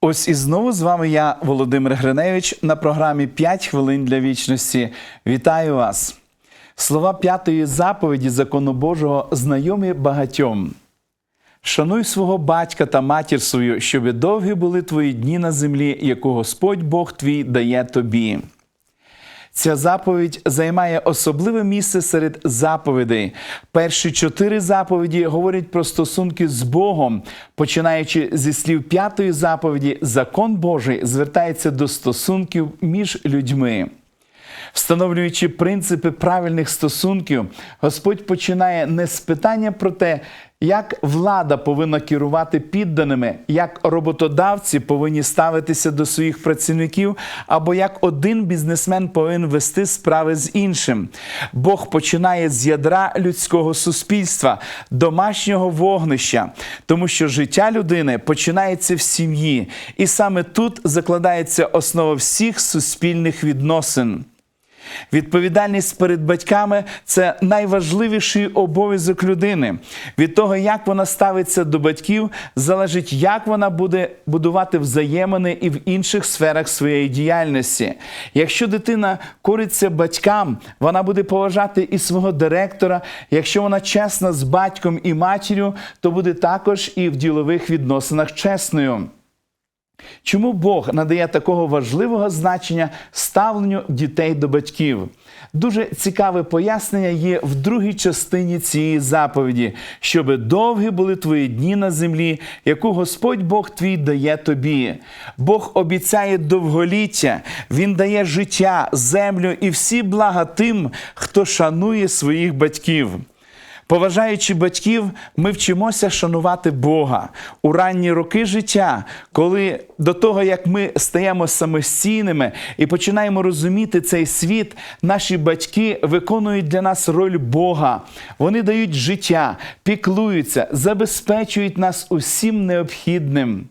Ось і знову з вами я, Володимир Гриневич, на програмі «5 хвилин для вічності. Вітаю вас! Слова п'ятої заповіді закону Божого знайомі багатьом. Шануй свого батька та матір свою, щоби довгі були твої дні на землі, яку Господь Бог твій дає тобі. Ця заповідь займає особливе місце серед заповідей. Перші чотири заповіді говорять про стосунки з Богом. Починаючи зі слів п'ятої заповіді, закон Божий звертається до стосунків між людьми. Встановлюючи принципи правильних стосунків, Господь починає не з питання про те, як влада повинна керувати підданими, як роботодавці повинні ставитися до своїх працівників, або як один бізнесмен повинен вести справи з іншим. Бог починає з ядра людського суспільства, домашнього вогнища, тому що життя людини починається в сім'ї, і саме тут закладається основа всіх суспільних відносин. Відповідальність перед батьками це найважливіший обов'язок людини. Від того, як вона ставиться до батьків, залежить, як вона буде будувати взаємини і в інших сферах своєї діяльності. Якщо дитина кориться батькам, вона буде поважати і свого директора. Якщо вона чесна з батьком і матір'ю, то буде також і в ділових відносинах чесною. Чому Бог надає такого важливого значення ставленню дітей до батьків? Дуже цікаве пояснення є в другій частині цієї заповіді, щоби довгі були твої дні на землі, яку Господь Бог твій дає тобі. Бог обіцяє довголіття, Він дає життя, землю і всі блага тим, хто шанує своїх батьків. Поважаючи батьків, ми вчимося шанувати Бога у ранні роки життя, коли до того, як ми стаємо самостійними і починаємо розуміти цей світ, наші батьки виконують для нас роль Бога. Вони дають життя, піклуються, забезпечують нас усім необхідним.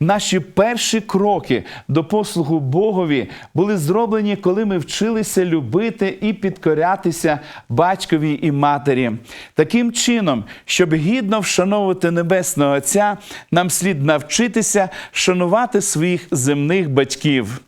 Наші перші кроки до послугу Богові були зроблені, коли ми вчилися любити і підкорятися батькові і матері. Таким чином, щоб гідно вшановувати Небесного Отця, нам слід навчитися шанувати своїх земних батьків.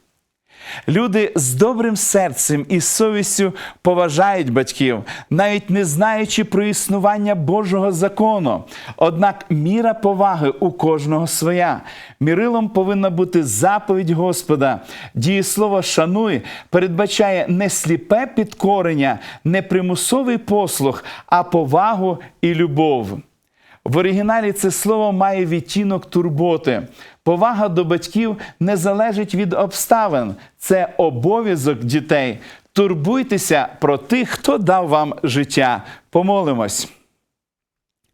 Люди з добрим серцем і совістю поважають батьків, навіть не знаючи про існування Божого закону. Однак міра поваги у кожного своя. Мірилом повинна бути заповідь Господа. Дієслово шануй передбачає не сліпе підкорення, не примусовий послух, а повагу і любов. В оригіналі це слово має відтінок турботи. Повага до батьків не залежить від обставин, це обов'язок дітей. Турбуйтеся про тих, хто дав вам життя. Помолимось.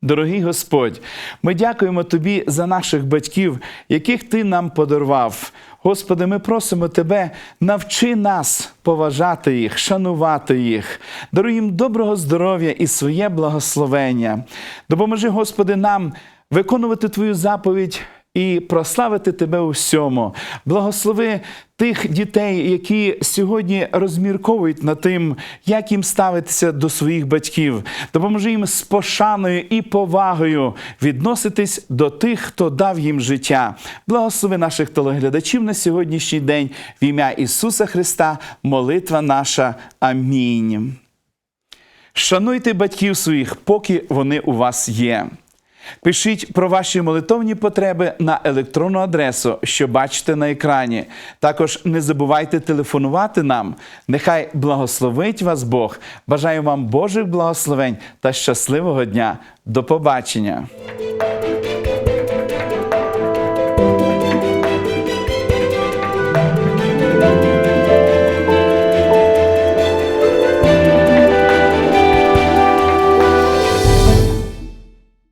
Дорогий Господь, ми дякуємо Тобі за наших батьків, яких Ти нам подарував. Господи, ми просимо Тебе, навчи нас поважати їх, шанувати їх, даруй їм доброго здоров'я і своє благословення. Допоможи, Господи, нам виконувати Твою заповідь і прославити Тебе у всьому. Благослови тих дітей, які сьогодні розмірковують над тим, як їм ставитися до своїх батьків. Допоможи їм з пошаною і повагою відноситись до тих, хто дав їм життя. Благослови наших телеглядачів на сьогоднішній день в ім'я Ісуса Христа, молитва наша. Амінь. Шануйте батьків своїх, поки вони у вас є. Пишіть про ваші молитовні потреби на електронну адресу, що бачите на екрані. Також не забувайте телефонувати нам. Нехай благословить вас Бог. Бажаю вам Божих благословень та щасливого дня. До побачення!